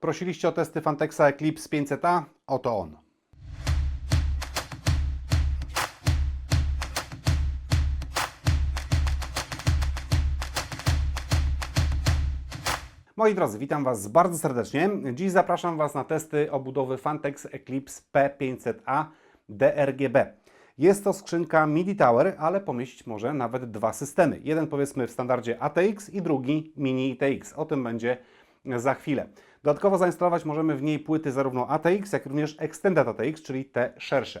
Prosiliście o testy Fantexa Eclipse 500A? Oto on. Moi drodzy, witam Was bardzo serdecznie. Dziś zapraszam Was na testy obudowy Fantex Eclipse P500A DRGB. Jest to skrzynka MIDI Tower, ale pomieścić może nawet dwa systemy. Jeden powiedzmy w standardzie ATX i drugi Mini ITX. O tym będzie za chwilę. Dodatkowo zainstalować możemy w niej płyty zarówno ATX, jak również Extended ATX, czyli te szersze.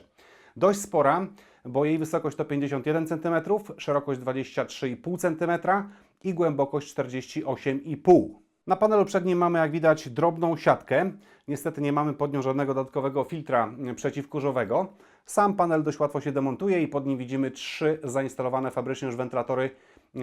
Dość spora, bo jej wysokość to 51 cm, szerokość 23,5 cm i głębokość 48,5 na panelu przednim mamy, jak widać, drobną siatkę. Niestety nie mamy pod nią żadnego dodatkowego filtra przeciwkurzowego. Sam panel dość łatwo się demontuje i pod nim widzimy trzy zainstalowane fabrycznie już wentylatory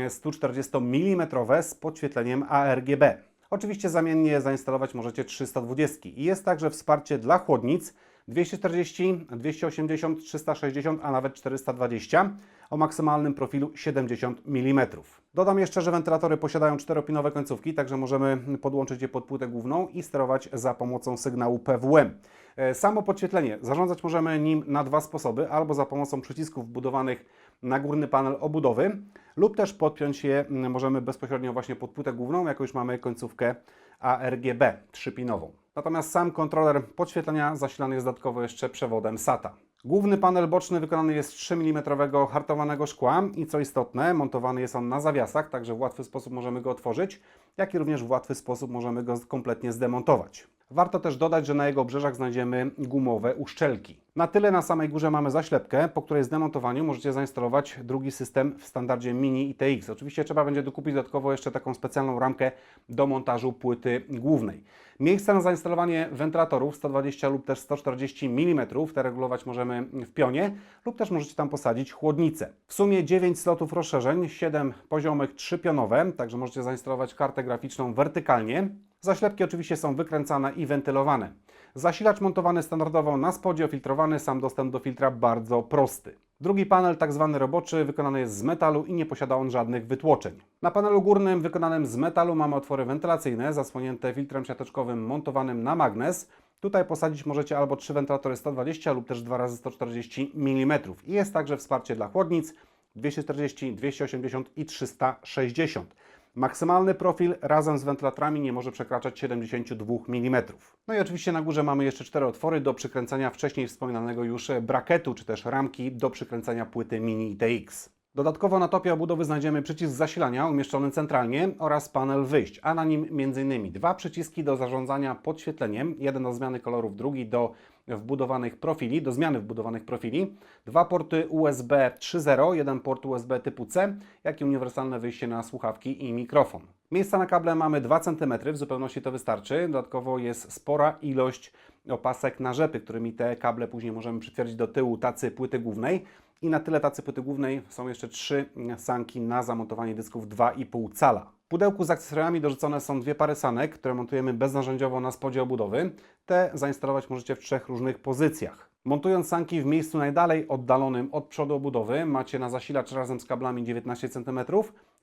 140 mm z podświetleniem ARGB. Oczywiście zamiennie zainstalować możecie 320 i jest także wsparcie dla chłodnic 240, 280, 360, a nawet 420 o maksymalnym profilu 70 mm. Dodam jeszcze, że wentylatory posiadają czteropinowe końcówki, także możemy podłączyć je pod płytę główną i sterować za pomocą sygnału PWM. E, Samo podświetlenie zarządzać możemy nim na dwa sposoby, albo za pomocą przycisków wbudowanych na górny panel obudowy, lub też podpiąć je możemy bezpośrednio właśnie pod płytę główną, jako już mamy końcówkę ARGB trzypinową. Natomiast sam kontroler podświetlenia zasilany jest dodatkowo jeszcze przewodem SATA. Główny panel boczny wykonany jest z 3 mm hartowanego szkła i co istotne, montowany jest on na zawiasach, także w łatwy sposób możemy go otworzyć, jak i również w łatwy sposób możemy go kompletnie zdemontować. Warto też dodać, że na jego obrzeżach znajdziemy gumowe uszczelki. Na tyle na samej górze mamy zaślepkę, po której zdemontowaniu możecie zainstalować drugi system w standardzie Mini ITX. Oczywiście trzeba będzie dokupić dodatkowo jeszcze taką specjalną ramkę do montażu płyty głównej. Miejsce na zainstalowanie wentylatorów 120 lub też 140 mm, te regulować możemy w pionie, lub też możecie tam posadzić chłodnicę. W sumie 9 slotów rozszerzeń, 7 poziomych, 3 pionowe, także możecie zainstalować kartę graficzną wertykalnie. Zaślepki oczywiście są wykręcane i wentylowane. Zasilacz montowany standardowo na spodzie, ofiltrowany, sam dostęp do filtra bardzo prosty. Drugi panel, tak zwany roboczy, wykonany jest z metalu i nie posiada on żadnych wytłoczeń. Na panelu górnym, wykonanym z metalu, mamy otwory wentylacyjne zasłonięte filtrem siateczkowym montowanym na magnes. Tutaj posadzić możecie albo 3 wentylatory 120 lub też 2 razy 140 mm. I jest także wsparcie dla chłodnic 240, 280 i 360. Maksymalny profil razem z wentylatorami nie może przekraczać 72 mm. No i oczywiście na górze mamy jeszcze cztery otwory do przykręcania wcześniej wspominanego już braketu, czy też ramki do przykręcania płyty Mini ITX. Dodatkowo na topie obudowy znajdziemy przycisk zasilania umieszczony centralnie oraz panel wyjść, a na nim m.in. dwa przyciski do zarządzania podświetleniem, jeden do zmiany kolorów, drugi do wbudowanych profili, do zmiany wbudowanych profili, dwa porty USB 3.0, jeden port USB typu C, jak i uniwersalne wyjście na słuchawki i mikrofon. Miejsca na kable mamy 2 cm, w zupełności to wystarczy. Dodatkowo jest spora ilość opasek na rzepy, którymi te kable później możemy przytwierdzić do tyłu tacy płyty głównej. I na tyle tacy płyty głównej są jeszcze trzy sanki na zamontowanie dysków 2,5 cala. W pudełku z akcesoriami dorzucone są dwie pary sanek, które montujemy beznarzędziowo na spodzie obudowy. Te zainstalować możecie w trzech różnych pozycjach. Montując sanki w miejscu najdalej oddalonym od przodu obudowy, macie na zasilacz razem z kablami 19 cm,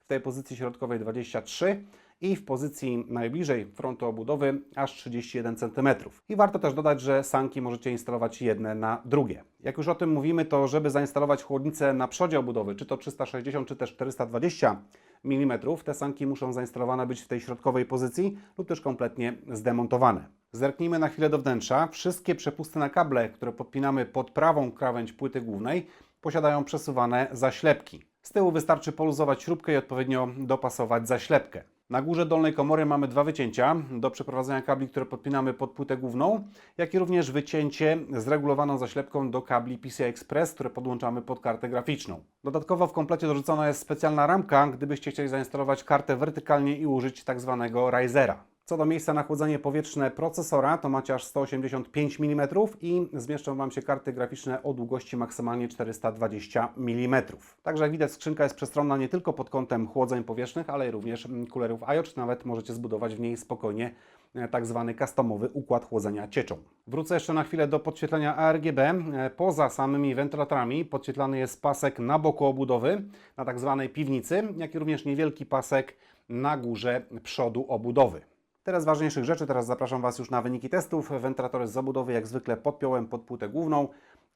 w tej pozycji środkowej 23 i w pozycji najbliżej frontu obudowy aż 31 cm. I warto też dodać, że sanki możecie instalować jedne na drugie. Jak już o tym mówimy, to żeby zainstalować chłodnicę na przodzie obudowy, czy to 360, czy też 420 mm, te sanki muszą zainstalowane być w tej środkowej pozycji lub też kompletnie zdemontowane. Zerknijmy na chwilę do wnętrza. Wszystkie przepusty na kable, które podpinamy pod prawą krawędź płyty głównej, posiadają przesuwane zaślepki. Z tyłu wystarczy poluzować śrubkę i odpowiednio dopasować zaślepkę. Na górze dolnej komory mamy dwa wycięcia do przeprowadzenia kabli, które podpinamy pod płytę główną, jak i również wycięcie z regulowaną zaślepką do kabli PCI Express, które podłączamy pod kartę graficzną. Dodatkowo w komplecie dorzucona jest specjalna ramka, gdybyście chcieli zainstalować kartę wertykalnie i użyć tak zwanego risera. Co do miejsca na chłodzenie powietrzne procesora, to macie aż 185 mm i zmieszczą Wam się karty graficzne o długości maksymalnie 420 mm. Także jak widać skrzynka jest przestronna nie tylko pod kątem chłodzeń powietrznych, ale również kulerów IO, czy nawet możecie zbudować w niej spokojnie e, tak zwany customowy układ chłodzenia cieczą. Wrócę jeszcze na chwilę do podświetlenia ARGB. E, Poza samymi wentylatorami podświetlany jest pasek na boku obudowy, na tak zwanej piwnicy, jak i również niewielki pasek na górze przodu obudowy. Teraz ważniejszych rzeczy, teraz zapraszam Was już na wyniki testów. Wentylatory z obudowy jak zwykle podpiąłem pod płytę główną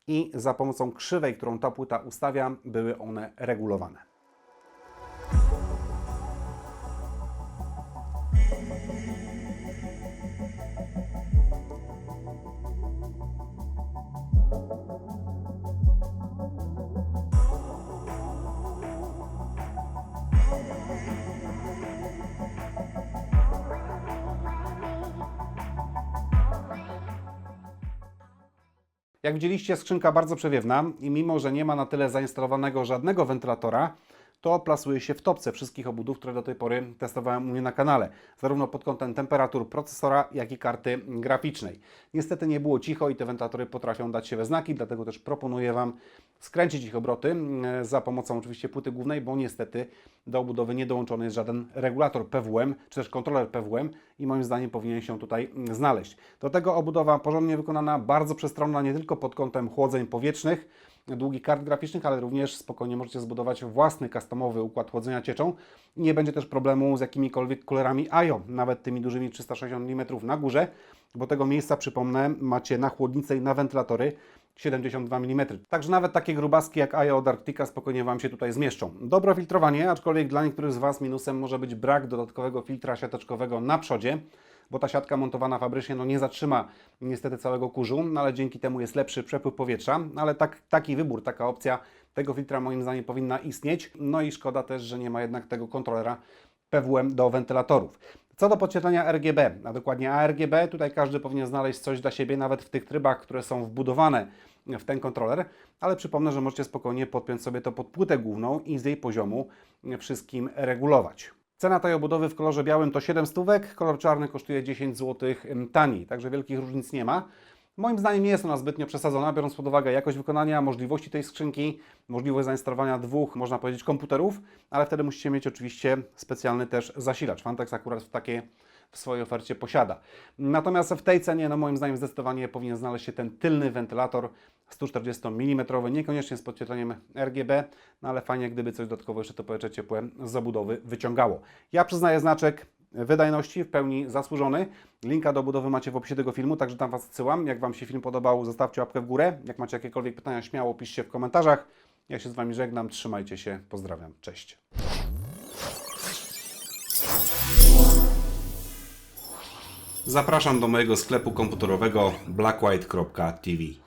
i za pomocą krzywej, którą ta płyta ustawia, były one regulowane. Jak widzieliście, skrzynka bardzo przewiewna i mimo, że nie ma na tyle zainstalowanego żadnego wentylatora, to plasuje się w topce wszystkich obudów, które do tej pory testowałem u mnie na kanale, zarówno pod kątem temperatur procesora, jak i karty graficznej. Niestety nie było cicho i te wentylatory potrafią dać się we znaki, dlatego też proponuję Wam skręcić ich obroty mm, za pomocą oczywiście płyty głównej, bo niestety do obudowy nie dołączony jest żaden regulator PWM, czy też kontroler PWM i moim zdaniem powinien się tutaj mm, znaleźć. Do tego obudowa porządnie wykonana, bardzo przestronna nie tylko pod kątem chłodzeń powietrznych, długich kart graficznych, ale również spokojnie możecie zbudować własny customowy układ chłodzenia cieczą. Nie będzie też problemu z jakimikolwiek kulerami IO, nawet tymi dużymi 360 mm na górze, bo tego miejsca, przypomnę, macie na chłodnicę i na wentylatory 72 mm. Także nawet takie grubaski jak IO od Arctica spokojnie Wam się tutaj zmieszczą. Dobre filtrowanie, aczkolwiek dla niektórych z Was minusem może być brak dodatkowego filtra siateczkowego na przodzie, bo ta siatka montowana fabrycznie no, nie zatrzyma niestety całego kurzu, no, ale dzięki temu jest lepszy przepływ powietrza, ale tak, taki wybór, taka opcja tego filtra moim zdaniem powinna istnieć, no i szkoda też, że nie ma jednak tego kontrolera PWM do wentylatorów. Co do podświetlenia RGB, a dokładnie ARGB, tutaj każdy powinien znaleźć coś dla siebie, nawet w tych trybach, które są wbudowane w ten kontroler, ale przypomnę, że możecie spokojnie podpiąć sobie to pod płytę główną i z jej poziomu wszystkim regulować. Cena tej obudowy w kolorze białym to 7 stówek, kolor czarny kosztuje 10 zł taniej, także wielkich różnic nie ma. Moim zdaniem nie jest ona zbytnio przesadzona, biorąc pod uwagę jakość wykonania, możliwości tej skrzynki, możliwość zainstalowania dwóch, można powiedzieć, komputerów, ale wtedy musicie mieć oczywiście specjalny też zasilacz. Fantex akurat takie w swojej ofercie posiada. Natomiast w tej cenie, no moim zdaniem, zdecydowanie powinien znaleźć się ten tylny wentylator 140 mm, niekoniecznie z podświetleniem RGB, no ale fajnie, gdyby coś dodatkowo jeszcze to powietrze ciepłe z zabudowy wyciągało. Ja przyznaję znaczek wydajności w pełni zasłużony. Linka do budowy macie w opisie tego filmu, także tam Was odsyłam. Jak Wam się film podobał, zostawcie łapkę w górę. Jak macie jakiekolwiek pytania, śmiało piszcie w komentarzach. Ja się z Wami żegnam, trzymajcie się, pozdrawiam, cześć. Zapraszam do mojego sklepu komputerowego blackwhite.tv.